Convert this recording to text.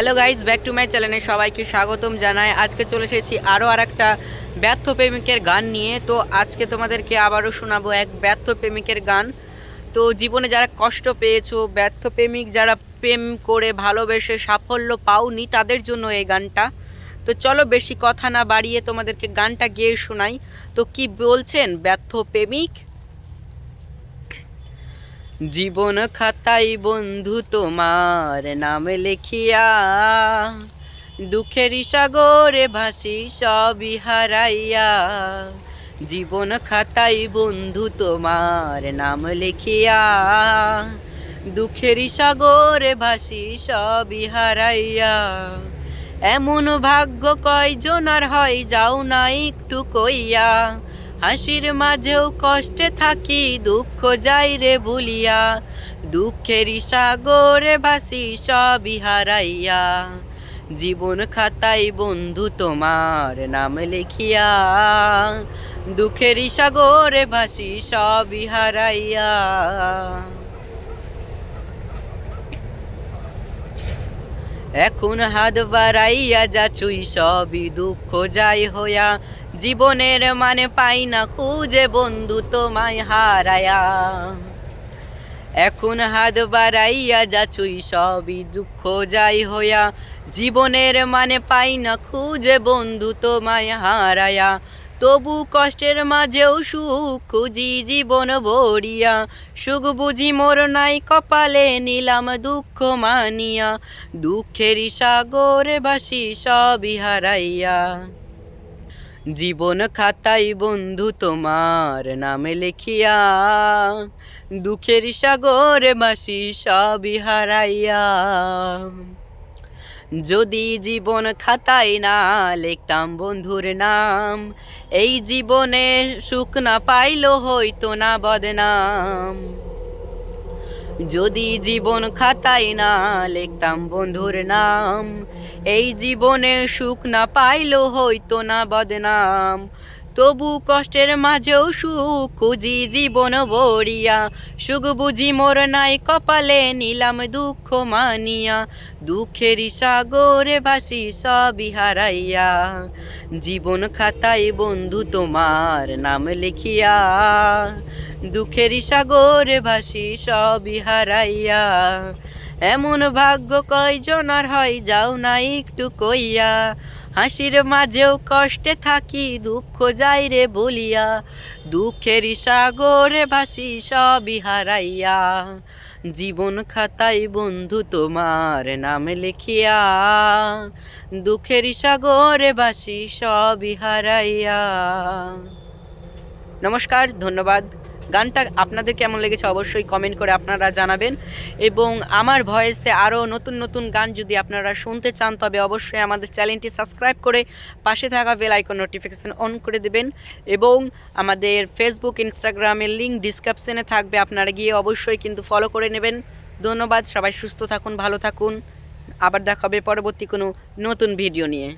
Hello guys back to my চ্যানেলে সবাইকে স্বাগতম জানাই। আজকে চলে এসেছি আরও আর একটা ব্যর্থ প্রেমিকের গান নিয়ে। তো আজকে তোমাদেরকে আবারও শোনাবো এক ব্যর্থ প্রেমিকের গান। তো জীবনে যারা কষ্ট পেয়েছ, ব্যর্থ প্রেমিক যারা প্রেম করে ভালোবেসে সাফল্য পাওনি, তাদের জন্য এই গানটা। তো চলো বেশি কথা না বাড়িয়ে তোমাদেরকে গানটা গেয়ে শোনাই। তো কি বলছেন ব্যর্থ প্রেমিক? জীবন খাতাই বন্ধু তোমার নাম লেখিয়া দুঃখের সাগরে ভাসি সবই হারাইয়া। জীবন খাতাই বন্ধু তোমার নাম লেখিয়া দুঃখের সাগরে ভাসি সবই হারাইয়া। এমন ভাগ্য কয়জনার হয় যাও না একটু কইয়া হাসির মাঝেও কষ্টে থাকি, দুঃখ যাই রে ভুলিয়া। দুঃখের সাগরে ভাসি, সবই হারাইয়া। জীবন খাতাই বন্ধু তোমার নাম লিখিয়া। দুঃখের সাগরে ভাসি, সবই হারাইয়া। এখন হাত বাড়াইয়া যাচ্ছুই সবই দুঃখ যাই হইয়া। জীবনের মানে পাই না খুঁজে বন্ধু তোমায় হারায়া। এখন হাত বাড়াইয়া যাচুই সবই দুঃখ যাই হইয়া। জীবনের মানে পাই না খুঁজে বন্ধু তোমায় হারায়া। তবু কষ্টের মাঝেও সুখ খুঁজি জীবন ভরিয়া। সুখ বুঝি মোর নাই কপালে, নিলাম দুঃখ মানিয়া। দুঃখের সাগরে বাসি সবই হারাইয়া। জীবন খাতাই বন্ধু তোমার নামে লিখিয়া, দুঃখের সাগরে বাসি সবই হারাইয়া। যদি জীবন খাতাই না লিখতাম বন্ধুর নাম, এই জীবনে সুখ না পাইলো হইতো না বদনাম। যদি জীবন খাতাই না লিখতাম বন্ধুর নাম এই জীবনে সুখ না পাইলো হইতো না বদনাম। তবু কষ্টের মাঝেও সুখ খুঁজি জীবন ভরিয়া সুখ বুঝি মোর নাই কপালে, নিলাম দুঃখ মানিয়া। দুঃখের সাগরে ভাসি সবই হারাইয়া। জীবন খাতায় বন্ধু তোমার নাম লিখিয়া। দুঃখের সাগরে ভাসি সবই হারাইয়া। এমন ভাগ্য কয়জনার হয়, যাও না একটু কইয়া। হাসির মাঝেও কষ্টে থাকি, দুঃখ যাই রে বলিয়া। দুঃখের সাগরে ভাসি, সবই হারাইয়া। জীবন খাতাই বন্ধু তোমার নাম লিখিয়া। দুঃখের সাগরে ভাসি, সবই হারাইয়া। নমস্কার, ধন্যবাদ। গানটা আপনাদের কেমন লেগেছে অবশ্যই কমেন্ট করে আপনারা জানাবেন। এবং আমার ভয়েসে আরও নতুন নতুন গান যদি আপনারা শুনতে চান, তবে অবশ্যই আমাদের চ্যানেলটি সাবস্ক্রাইব করে পাশে থাকা বেল আইকন নোটিফিকেশান অন করে দেবেন। এবং আমাদের ফেসবুক ইনস্টাগ্রামের লিঙ্ক ডিসক্রিপশনে থাকবে, আপনারা গিয়ে অবশ্যই কিন্তু ফলো করে নেবেন। ধন্যবাদ, সবাই সুস্থ থাকুন, ভালো থাকুন। আবার দেখা হবে পরবর্তী কোনো নতুন ভিডিও নিয়ে।